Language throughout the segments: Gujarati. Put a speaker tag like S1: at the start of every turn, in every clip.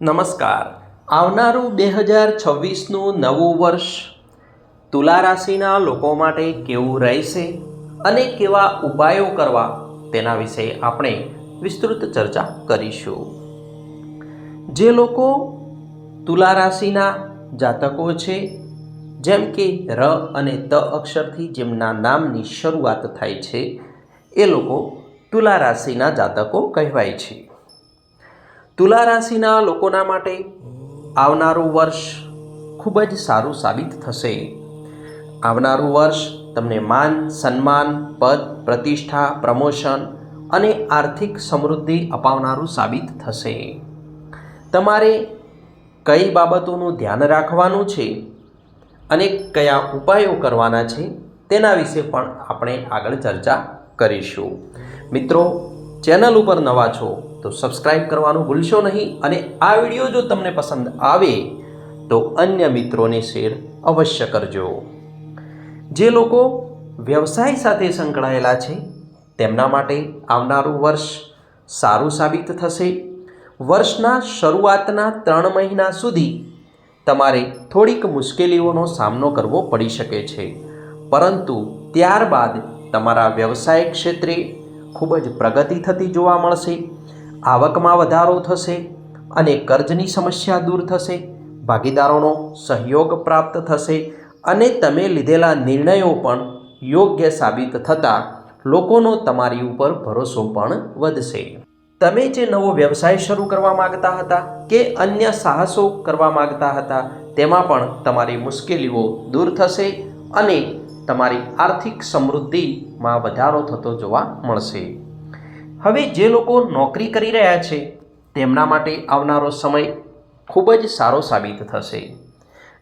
S1: નમસ્કાર. આવનારું બે હજાર છવ્વીસનું નવું વર્ષ તુલા રાશિના લોકો માટે કેવું રહેશે અને કેવા ઉપાયો કરવા તેના વિશે આપણે વિસ્તૃત ચર્ચા કરીશું. જે લોકો તુલા રાશિના જાતકો છે, જેમ કે ર અને ત અક્ષરથી જેમના નામની શરૂઆત થાય છે, એ લોકો તુલા રાશિના જાતકો કહેવાય છે. તુલા રાશિના લોકોના માટે આવનારું વર્ષ ખૂબ જ સારું સાબિત થશે. આવનારું વર્ષ તમને માન, સન્માન, પદ, પ્રતિષ્ઠા, પ્રમોશન અને આર્થિક સમૃદ્ધિ અપાવનારું સાબિત થશે. તમારે કઈ બાબતોનું ધ્યાન રાખવાનું છે અને કયા ઉપાયો કરવાના છે તેના વિશે પણ આપણે આગળ ચર્ચા કરીશું. મિત્રો, ચેનલ ઉપર નવા છો તો સબસ્ક્રાઈબ કરવાનું ભૂલશો નહીં અને આ વીડિયો જો તમને પસંદ આવે તો અન્ય મિત્રોને શેર અવશ્ય કરજો. જે લોકો વ્યવસાય સાથે સંકળાયેલા છે, તેમના માટે આવનારું વર્ષ સારું સાબિત થશે. વર્ષના શરૂઆતના ત્રણ મહિના સુધી તમારે થોડીક મુશ્કેલીઓનો સામનો કરવો પડી શકે છે. પરંતુ ત્યારબાદ તમારા વ્યવસાય ક્ષેત્રે ખૂબ જ પ્રગતિ થતી જોવા મળશે. આવકમાં વધારો થશે અને કર્જની સમસ્યા દૂર થશે, ભાગીદારોનો સહયોગ પ્રાપ્ત થશે અને તમે લીધેલા નિર્ણયો પણ યોગ્ય સાબિત થતાં લોકોનો તમારી ઉપર ભરોસો પણ વધશે. તમે જે નવો વ્યવસાય શરૂ કરવા માગતા હતા કે અન્ય સાહસો કરવા માગતા હતા, તેમાં પણ તમારી મુશ્કેલીઓ દૂર થશે અને તમારી આર્થિક સમૃદ્ધિમાં વધારો થતો જોવા મળશે. હવે જે લોકો નોકરી કરી રહ્યા છે, તેમના માટે આવનારો સમય ખૂબ જ સારો સાબિત થશે.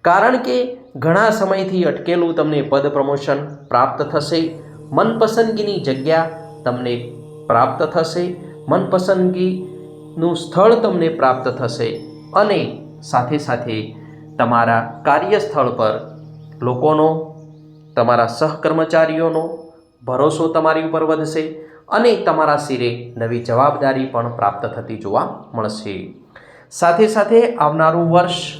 S1: કારણ કે ઘણા સમયથી અટકેલું તમને પદ પ્રમોશન પ્રાપ્ત થશે, મનપસંદગીની જગ્યા તમને પ્રાપ્ત થશે, મનપસંદગીનું સ્થળ તમને પ્રાપ્ત થશે અને સાથે સાથે તમારા કાર્યસ્થળ પર લોકોનો, તમારા સહકર્મચારીઓનો ભરોસો તમારી ઉપર વધશે. અને તમારા શિરે નવી જવાબદારી પણ પ્રાપ્ત થતી જોવા મળશે. સાથે સાથે આવનારું વર્ષ,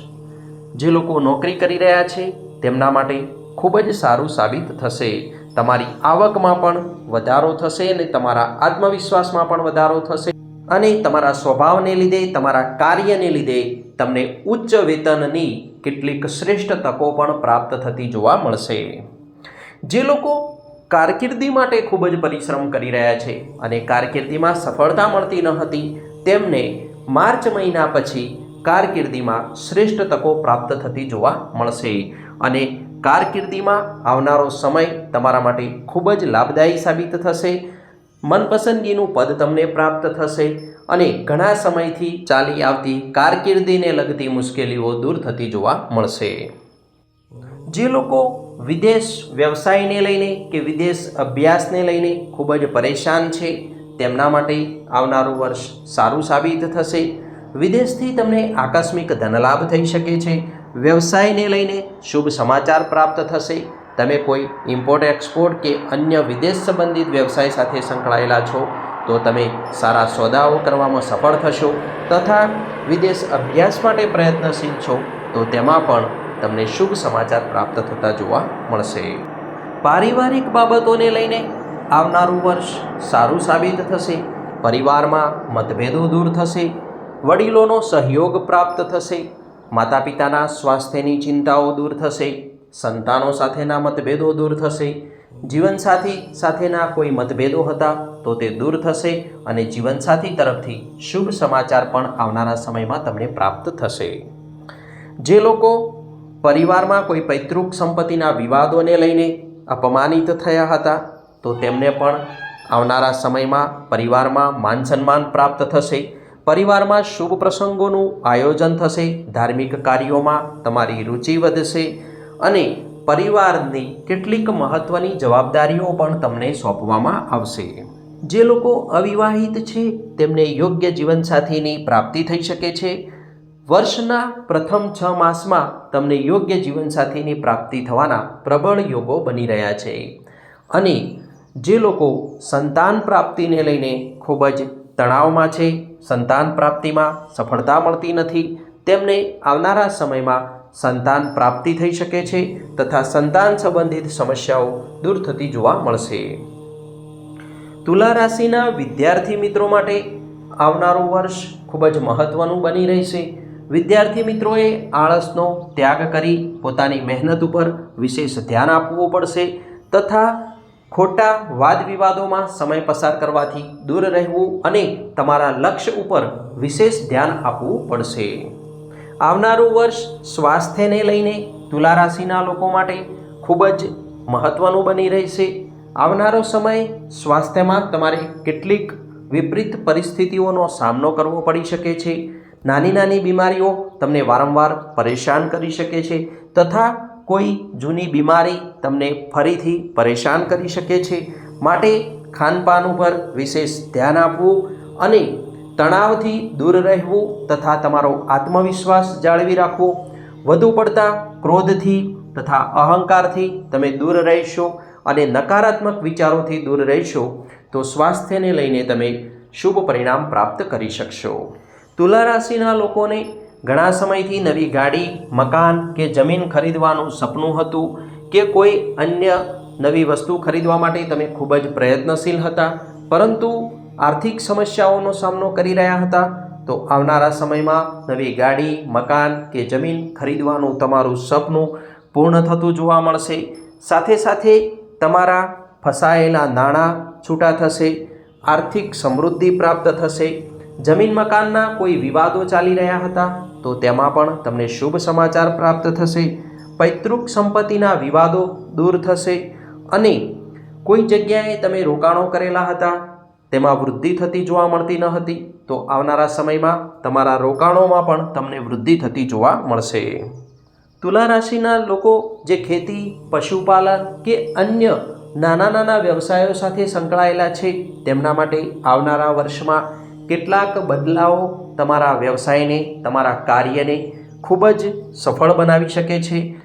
S1: જે લોકો નોકરી કરી રહ્યા છે, તેમના માટે ખૂબ જ સારું સાબિત થશે. તમારી આવકમાં પણ વધારો થશે અને તમારા આત્મવિશ્વાસમાં પણ વધારો થશે. અને તમારા સ્વભાવને લીધે, તમારા કાર્યને લીધે તમને ઉચ્ચ વેતનની કેટલીક શ્રેષ્ઠ તકો પણ પ્રાપ્ત થતી જોવા મળશે. જે લોકો કારકિર્દી માટે ખૂબ જ પરિશ્રમ કરી રહ્યા છે અને કારકિર્દીમાં સફળતા મળતી ન હતી, તેમને માર્ચ મહિના પછી કારકિર્દીમાં શ્રેષ્ઠ તકો પ્રાપ્ત થતી જોવા મળશે અને કારકિર્દીમાં આવનારો સમય તમારા માટે ખૂબ જ લાભદાયી સાબિત થશે. મનપસંદગીનું પદ તમને પ્રાપ્ત થશે અને ઘણા સમયથી ચાલી આવતી કારકિર્દીને લગતી મુશ્કેલીઓ દૂર થતી જોવા મળશે. જે લોકો વિદેશ વ્યવસાયને લઈને કે વિદેશ અભ્યાસને લઈને ખૂબ જ પરેશાન છે. તેમના માટે આવનારું વર્ષ સારું સાબિત થશે. વિદેશથી તમને આકસ્મિક ધનલાભ થઈ શકે છે. વ્યવસાયને લઈને શુભ સમાચાર પ્રાપ્ત થશે. તમે કોઈ ઇમ્પોર્ટ, એક્સપોર્ટ કે અન્ય વિદેશ સંબંધિત વ્યવસાય સાથે સંકળાયેલા છો, તો તમે સારા સોદાઓ કરવામાં સફળ થશો. તથા વિદેશ અભ્યાસ માટે પ્રયત્નશીલ છો, તો તેમાં પણ તમને શુભ સમાચાર પ્રાપ્ત થતા જોવા મળશે. પારિવારિક બાબતોને લઈને આવનારું વર્ષ સારું સાબિત થશે. પરિવારમાં મતભેદો દૂર થશે. વડીલોનો સહયોગ પ્રાપ્ત થશે. માતા પિતાના સ્વાસ્થ્યની ચિંતાઓ દૂર થશે. સંતાનો સાથેના મતભેદો દૂર થશે. જીવનસાથી સાથેના કોઈ મતભેદો હતા તો તે દૂર થશે અને જીવનસાથી તરફથી શુભ સમાચાર પણ આવનારા સમયમાં તમને પ્રાપ્ત થશે. જે લોકો પરિવારમાં કોઈ પૈતૃક સંપત્તિના વિવાદોને લઈને અપમાનિત થયા હતા, તો તેમને પણ આવનારા સમયમાં પરિવારમાં માન સન્માન પ્રાપ્ત થશે. પરિવારમાં શુભ પ્રસંગોનું આયોજન થશે, ધાર્મિક કાર્યોમાં તમારી રુચિ વધશે અને પરિવારની કેટલીક મહત્ત્વની જવાબદારીઓ પણ તમને સોંપવામાં આવશે. જે લોકો અવિવાહિત છે, તેમને યોગ્ય જીવનસાથીની પ્રાપ્તિ થઈ શકે છે. વર્ષના પ્રથમ છ માસમાં તમને યોગ્ય જીવનસાથીની પ્રાપ્તિ થવાના પ્રબળ યોગો બની રહ્યા છે. અને જે લોકો સંતાન પ્રાપ્તિને લઈને ખૂબ જ તણાવમાં છે, સંતાન પ્રાપ્તિમાં સફળતા મળતી નથી, તેમને આવનારા સમયમાં સંતાન પ્રાપ્તિ થઈ શકે છે તથા સંતાન સંબંધિત સમસ્યાઓ દૂર થતી જોવા મળશે. તુલા રાશિના વિદ્યાર્થી મિત્રો માટે આવનારું વર્ષ ખૂબ જ મહત્વનું બની રહેશે. વિદ્યાર્થી મિત્રોએ આળસનો ત્યાગ કરી પોતાની મહેનત ઉપર વિશેષ ધ્યાન આપવું પડશે તથા ખોટા વાદ વિવાદોમાં સમય પસાર કરવાથી દૂર રહેવું અને તમારા લક્ષ્ય ઉપર વિશેષ ધ્યાન આપવું પડશે. આવનારું વર્ષ સ્વાસ્થ્યને લઈને તુલા રાશિના લોકો માટે ખૂબ જ મહત્વનું બની રહેશે. આવનારો સમય સ્વાસ્થ્યમાં તમારે કેટલીક વિપરીત પરિસ્થિતિઓનો સામનો કરવો પડી શકે છે. નાની નાની બીમારીઓ તમને વારંવાર પરેશાન કરી શકે છે તથા કોઈ જૂની બીમારી તમને ફરીથી પરેશાન કરી શકે છે. માટે ખાનપાન ઉપર વિશેષ ધ્યાન આપવું અને તણાવથી દૂર રહેવું તથા તમારો આત્મવિશ્વાસ જાળવી રાખવો. વધુ પડતા ક્રોધથી તથા અહંકારથી તમે દૂર રહેશો અને નકારાત્મક વિચારોથી દૂર રહેશો તો સ્વાસ્થ્યને લઈને તમે શુભ પરિણામ પ્રાપ્ત કરી શકશો. તુલા રાશિના લોકોને ઘણા સમયથી નવી ગાડી, મકાન કે જમીન ખરીદવાનું સપનું હતું કે કોઈ અન્ય નવી વસ્તુ ખરીદવા માટે તમે ખૂબ જ પ્રયત્નશીલ હતા. પરંતુ આર્થિક સમસ્યાઓનો સામનો કરી રહ્યા હતા. તો આવનારા સમયમાં નવી ગાડી, મકાન કે જમીન ખરીદવાનું તમારું સપનું પૂર્ણ થતું જોવા મળશે. સાથે સાથે તમારા ફસાયેલા નાણાં છૂટા થશે, આર્થિક સમૃદ્ધિ પ્રાપ્ત થશે. જમીન મકાનના કોઈ વિવાદો ચાલી રહ્યા હતા, તો તેમાં પણ તમને શુભ સમાચાર પ્રાપ્ત થશે. પૈતૃક સંપત્તિના વિવાદો દૂર થશે અને કોઈ જગ્યાએ તમે રોકાણો કરેલા હતા, તેમાં વૃદ્ધિ થતી જોવા મળતી ન હતી, તો આવનારા સમયમાં તમારા રોકાણોમાં પણ તમને વૃદ્ધિ થતી જોવા મળશે. તુલા રાશિના લોકો જે ખેતી, પશુપાલન કે અન્ય નાના નાના વ્યવસાયો સાથે સંકળાયેલા છે, તેમના માટે આવનારા વર્ષમાં કેટલાક બદલાવો તમારા વ્યવસાયને, તમારા કાર્યને ખૂબ જ સફળ બનાવી શકે છે.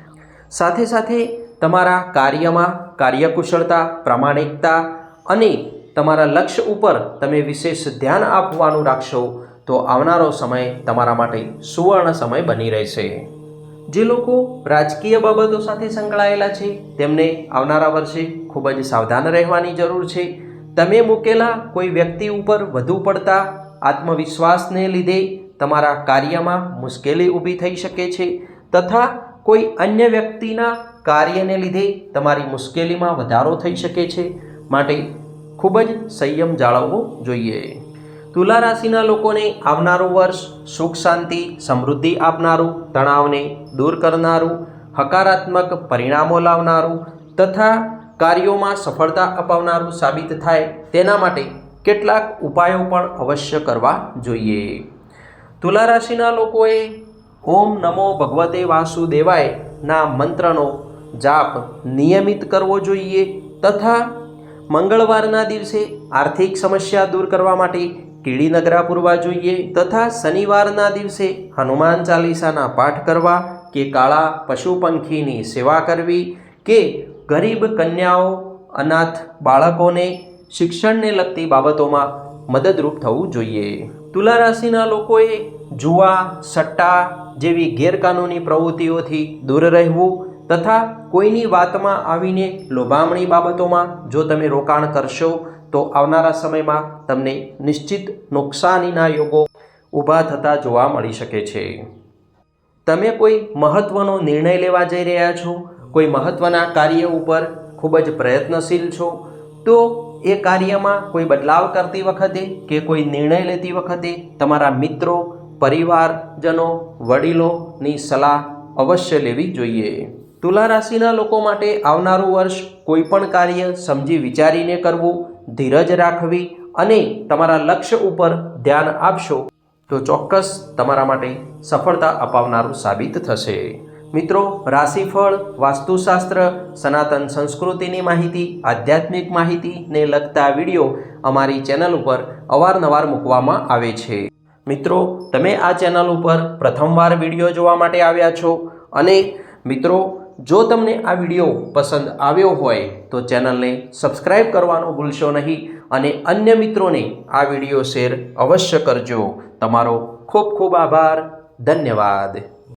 S1: સાથે સાથે તમારા કાર્યમાં કાર્યકુશળતા, પ્રામાણિકતા અને તમારા લક્ષ્ય ઉપર તમે વિશેષ ધ્યાન આપવાનું રાખશો, તો આવનારો સમય તમારા માટે સુવર્ણ સમય બની રહેશે. જે લોકો રાજકીય બાબતો સાથે સંકળાયેલા છે, તેમને આવનારા વર્ષે ખૂબ જ સાવધાન રહેવાની જરૂર છે. તમે મૂકેલા કોઈ વ્યક્તિ ઉપર વધુ પડતા આત્મવિશ્વાસને લીધે તમારા કાર્યમાં મુશ્કેલી ઊભી થઈ શકે છે તથા કોઈ અન્ય વ્યક્તિના કાર્યને લીધે તમારી મુશ્કેલીમાં વધારો થઈ શકે છે માટે ખૂબ જ સંયમ જાળવવો જોઈએ. તુલા રાશિના લોકોને આવનારું વર્ષ સુખ, શાંતિ, સમૃદ્ધિ આપનારું, તણાવને દૂર કરનારું, હકારાત્મક પરિણામો લાવનારું તથા કાર્યોમાં સફળતા અપાવનારું સાબિત થાય તેના માટે કેટલાક ઉપાયો પણ અવશ્ય કરવા જોઈએ. તુલા રાશિના લોકોએ ઓમ નમો ભગવતે વાસુદેવાય ના મંત્રનો જાપ નિયમિત કરવો જોઈએ તથા મંગળવારના દિવસે આર્થિક સમસ્યા દૂર કરવા માટે કીડી નગરા પૂરવા જોઈએ તથા શનિવારના દિવસે હનુમાન ચાલીસાના પાઠ કરવા કે કાળા પશુ પંખીની સેવા કરવી કે ગરીબ કન્યાઓ, અનાથ બાળકોને શિક્ષણને લગતી બાબતોમાં મદદરૂપ થવું જોઈએ. તુલા રાશિના લોકોએ જુવા સટ્ટા જેવી ગેરકાનૂની પ્રવૃત્તિઓથી દૂર રહેવું તથા કોઈની વાતમાં આવીને લોભામણી બાબતોમાં જો તમે રોકાણ કરશો, તો આવનારા સમયમાં તમને નિશ્ચિત નુકસાનીના યોગો ઊભા થતા જોવા મળી શકે છે. તમે કોઈ મહત્ત્વનો નિર્ણય લેવા જઈ રહ્યા છો? કોઈ મહત્ત્વના કાર્ય ઉપર ખૂબ જ પ્રયત્નશીલ છો, તો એ કાર્યમાં કોઈ બદલાવ કરતી વખતે કે કોઈ નિર્ણય લેતી વખતે તમારા મિત્રો, પરિવારજનો, વડીલોની સલાહ અવશ્ય લેવી જોઈએ. તુલા રાશિના લોકો માટે આવનારું વર્ષ કોઈ પણ કાર્ય સમજી વિચારીને કરવું, ધીરજ રાખવી અને તમારા લક્ષ્ય ઉપર ધ્યાન આપશો, તો ચોક્કસ તમારા માટે સફળતા અપાવનારું સાબિત થશે. મિત્રો, રાશિફળ, વાસ્તુશાસ્ત્ર, સનાતન સંસ્કૃતિની માહિતી, આધ્યાત્મિક માહિતીને લગતા વીડિયો અમારી ચેનલ ઉપર અવારનવાર મૂકવામાં આવે છે. મિત્રો, તમે આ ચેનલ ઉપર પ્રથમવાર વીડિયો જોવા માટે આવ્યા છો અને મિત્રો, જો તમને આ વીડિયો પસંદ આવ્યો હોય તો ચેનલને સબસ્ક્રાઈબ કરવાનું ભૂલશો નહીં અને અન્ય મિત્રોને આ વીડિયો શેર અવશ્ય કરજો. તમારો ખૂબ ખૂબ આભાર. ધન્યવાદ.